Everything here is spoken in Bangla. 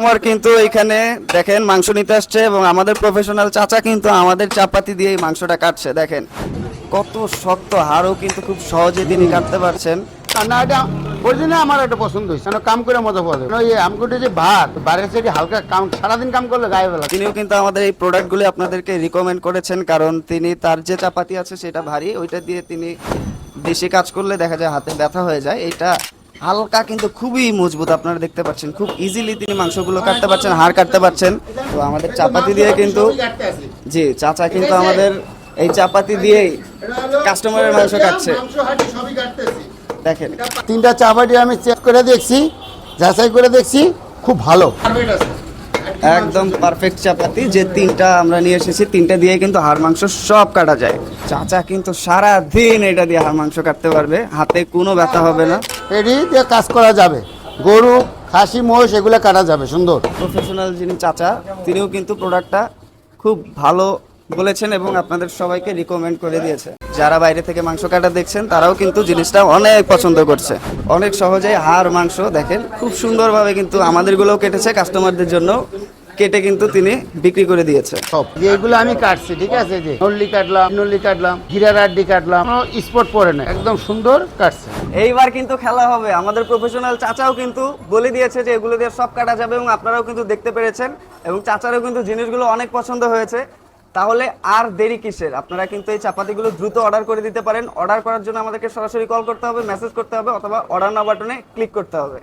আমার কিন্তু এখানে দেখেন মাংস নিতে আসছে এবং আমাদের প্রফেশনাল চাচা কিন্তু আমাদের চাপাতি দিয়ে মাংসটা কাটছে দেখেন। কত শক্ত হাড়ও কিন্তু খুব সহজে তিনি কাটতে পারছেন। না এটা অরিজিনাল আমার একটা পছন্দ হয়েছে। কাম করে মজা পাওয়া যায়। এই আমকুটে যে ভাত বাইরের সাইডে হালকা কাম সারাদিন কাম করলে গায়ে বেলা তিনিও কিন্তু আমাদের এই প্রোডাক্টগুলি আপনাদেরকে রিকমেন্ড করেছেন কারণ তিনি তার যে চাপাতি আছে সেটা ভারী ওইটা দিয়ে তিনি বেশি কাজ করলে দেখা যায় হাতে ব্যথা হয়ে যায়। এটা হালকা কিন্তু খুবই মজবুত, আপনারা দেখতে পাচ্ছেন, খুব ইজিলি তিনি মাংসগুলো কাটতে পারছেন, হাড় কাটতে পারছেন। তো আমাদের চাপাতি দিয়ে কিন্তু জি, চাচা কিন্তু আমাদের এই চাপাতি দিয়েই কাস্টমারের মাংস কাটছে। দেখেন, তিনটা চাপাটি আমি চেক করে দেখছি, যাচাই করে দেখছি, খুব ভালো। একদম পারফেক্ট চাপাতি, যে তিনটা আমরা নিয়ে এসেছি, তিনটা দিয়ে কিন্তু হাড় মাংস সব কাটা যায়। চাচা কিন্তু সারা দিন এটা দিয়ে হাড় মাংস কাটতে পারবে, হাতে কোনো ব্যথা হবে না। এটি দিয়ে কাজ করা যাবে। গরু, খাসি মোষ এগুলো কাটা যাবে, সুন্দর। প্রফেশনাল যিনি চাচা, তিনিও কিন্তু প্রোডাক্টটা খুব ভালো বলেছেন এবং আপনাদের সবাইকে রিকমেন্ড করে দিয়েছে। যারা বাইরে থেকে মাংস কাটা দেখছেন, তারাও কিন্তু জিনিসটা অনেক পছন্দ করছে। অনেক সহজেই হাড়, মাংস দেখেন, খুব সুন্দরভাবে কিন্তু আমাদেরগুলোও কেটেছে কাস্টমারদের জন্য কেটে কিন্তু তিনি বিক্রি করে দিয়েছে। সব। আমি কাটছি ঠিক আছে? যে নল্লি কাটলাম নল্লি কাটলাম হিরার আড্ডি কাটলাম স্পট পরে না একদম সুন্দর কাটছে। এইবার কিন্তু খেলা হবে। আমাদের প্রফেশনাল চাচাও কিন্তু বলে দিয়েছে যে এগুলো দিয়ে সব কাটা যাবে এবং আপনারাও কিন্তু দেখতে পেরেছেন এবং চাচারও কিন্তু জিনিসগুলো অনেক পছন্দ হয়েছে। তাহলে আর দেরি কিসের? আপনারা কিন্তু এই চাপাতিগুলো দ্রুত অর্ডার করে দিতে পারেন। অর্ডার করার জন্য আমাদেরকে সরাসরি কল করতে হবে মেসেজ করতে হবে অথবা অর্ডার না বাটনে ক্লিক করতে হবে।